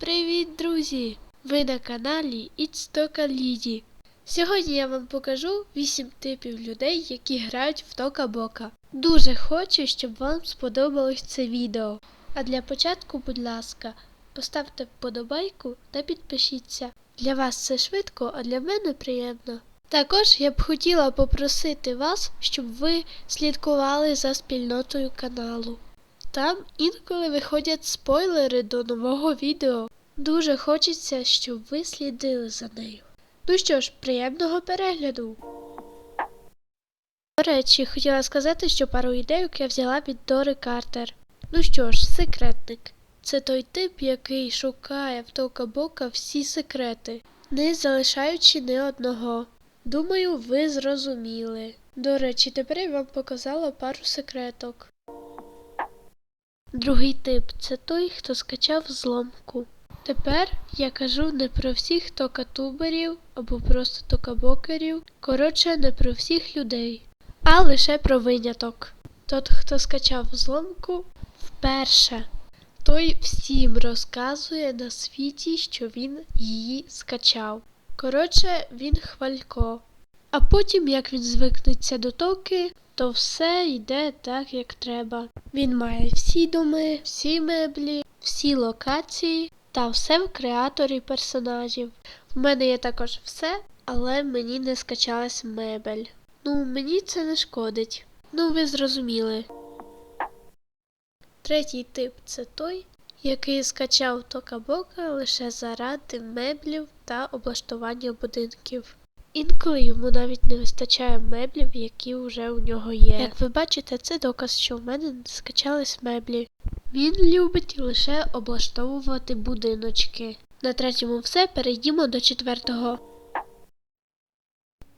Привіт, друзі! Ви на каналі Toka Ліді. Сьогодні я вам покажу 8 типів людей, які грають в Тока Бока. Дуже хочу, щоб вам сподобалось це відео. А для початку, будь ласка, поставте вподобайку та підпишіться. Для вас це швидко, а для мене приємно. Також я б хотіла попросити вас, щоб ви слідкували за спільнотою каналу. Там інколи виходять спойлери до нового відео. Дуже хочеться, щоб ви слідили за нею. Ну що ж, приємного перегляду. До речі, хотіла сказати, що пару ідейок я взяла від Дори Картер. Ну що ж, секретник. Це той тип, який шукає в тока бока всі секрети, не залишаючи ні одного. Думаю, ви зрозуміли. До речі, тепер я вам показала пару секреток. Другий тип це той, хто скачав зломку. Тепер я кажу не про всіх токатуберів або просто токабокерів, коротше, не про всіх людей, а лише про виняток. Тот, хто скачав зломку вперше, той всім розказує на світі, що він її скачав. Коротше, він хвалько. А потім, як він звикнеться до токи, то все йде так, як треба. Він має всі доми, всі меблі, всі локації та все в креаторі персонажів. В мене є також все, але мені не скачалась мебель. Ну, мені це не шкодить. Ну, ви зрозуміли. Третій тип це той, який скачав Токабока лише заради меблів та облаштування будинків. Інколи йому навіть не вистачає меблів, які вже у нього є. Як ви бачите, це доказ, що в мене не скачались меблі. Він любить лише облаштовувати будиночки. На третьому все, перейдімо до четвертого.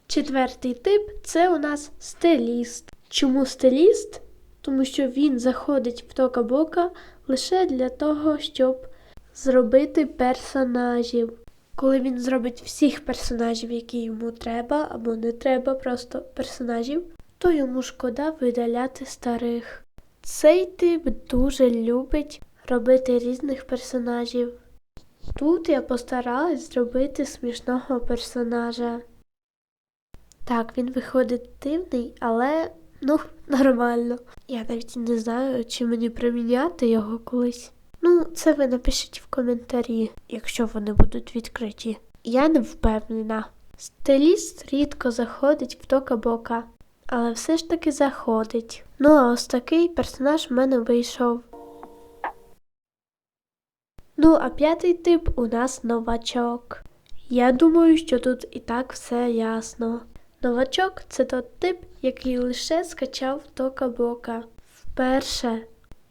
Четвертий тип це у нас стиліст. Чому стиліст? Тому що він заходить в тока бока лише для того, щоб зробити персонажів. Коли він зробить всіх персонажів, які йому треба, або не треба просто персонажів, то йому шкода видаляти старих. Цей тип дуже любить робити різних персонажів. Тут я постаралась зробити смішного персонажа. Так, він виходить дивний, але ну, нормально. Я навіть не знаю, чи мені приміняти його колись. Ну, це ви напишіть в коментарі, якщо вони будуть відкриті. Я не впевнена. Стиліст рідко заходить в тока бока, але все ж таки заходить. Ну а ось такий персонаж в мене вийшов. Ну, а п'ятий тип у нас новачок. Я думаю, що тут і так все ясно. Новачок це той тип, який лише скачав тока бока. Вперше.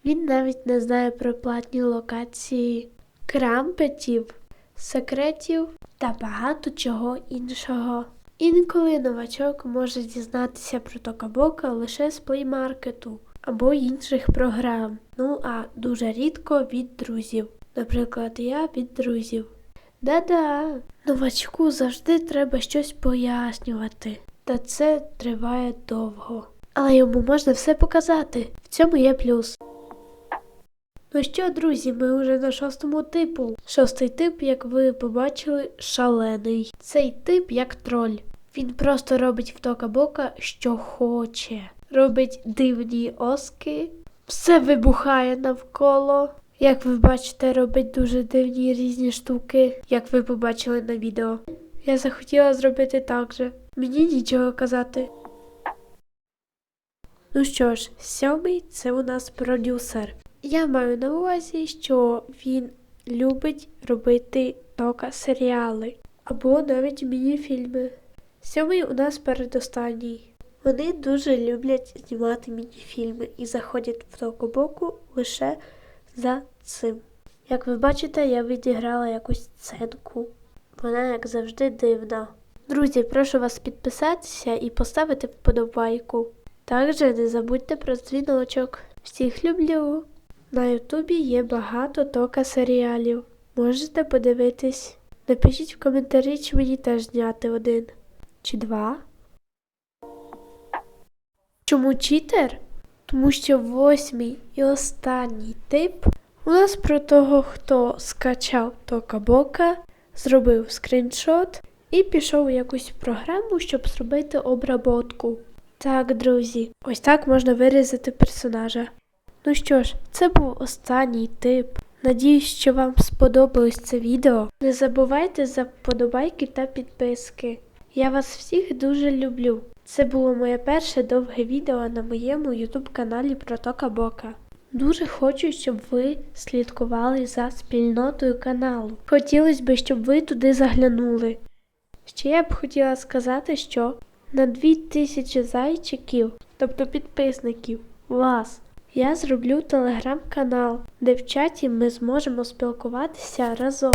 Він навіть не знає про платні локації, крампетів, секретів та багато чого іншого. Інколи новачок може дізнатися про Токабока лише з плеймаркету або інших програм. Ну а дуже рідко від друзів. Наприклад, я від друзів. Да-да, новачку завжди треба щось пояснювати, та це триває довго. Але йому можна все показати. В цьому є плюс. Ну що, друзі, ми вже на шостому типу. Шостий тип, як ви побачили, шалений. Цей тип як троль. Він просто робить в тока бока, що хоче. Робить дивні оски, все вибухає навколо. Як ви бачите, робить дуже дивні різні штуки, як ви побачили на відео. Я захотіла зробити так же. Мені нічого казати. Ну що ж, сьомий це у нас продюсер. Я маю на увазі, що він любить робити тока серіали або навіть міні-фільми. Сьомий у нас передостанній. Вони дуже люблять знімати міні-фільми і заходять в токобоку лише за цим. Як ви бачите, я відіграла якусь сценку. Вона, як завжди, дивна. Друзі, прошу вас підписатися і поставити вподобайку. Також не забудьте про дзвіночок. Всіх люблю! На Ютубі є багато тока серіалів. Можете подивитись. Напишіть в коментарі, чи мені теж зняти один чи два. Чому читер? Тому що восьмий і останній тип У нас про того, хто скачав Тока Бока, зробив скріншот і пішов у якусь програму, щоб зробити обработку. Так, друзі, ось так можна вирізати персонажа. Ну що ж, це був останній тип. Надіюсь, що вам сподобалось це відео. Не забувайте за вподобайки та підписки. Я вас всіх дуже люблю. Це було моє перше довге відео на моєму YouTube каналі про Тока Бока. Дуже хочу, щоб ви слідкували за спільнотою каналу. Хотілося б, щоб ви туди заглянули. Ще я б хотіла сказати, що на 2000 зайчиків, тобто підписників, вас, я зроблю телеграм-канал, де в чаті ми зможемо спілкуватися разом.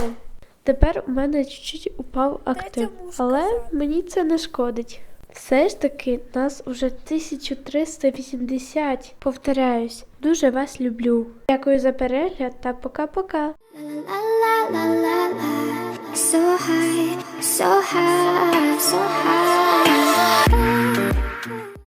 Тепер у мене чуть-чуть упав актив, але мені це не шкодить. Все ж таки, нас уже 1380. Повторяюсь, дуже вас люблю. Дякую за перегляд та пока-пока. So high, so high, so high.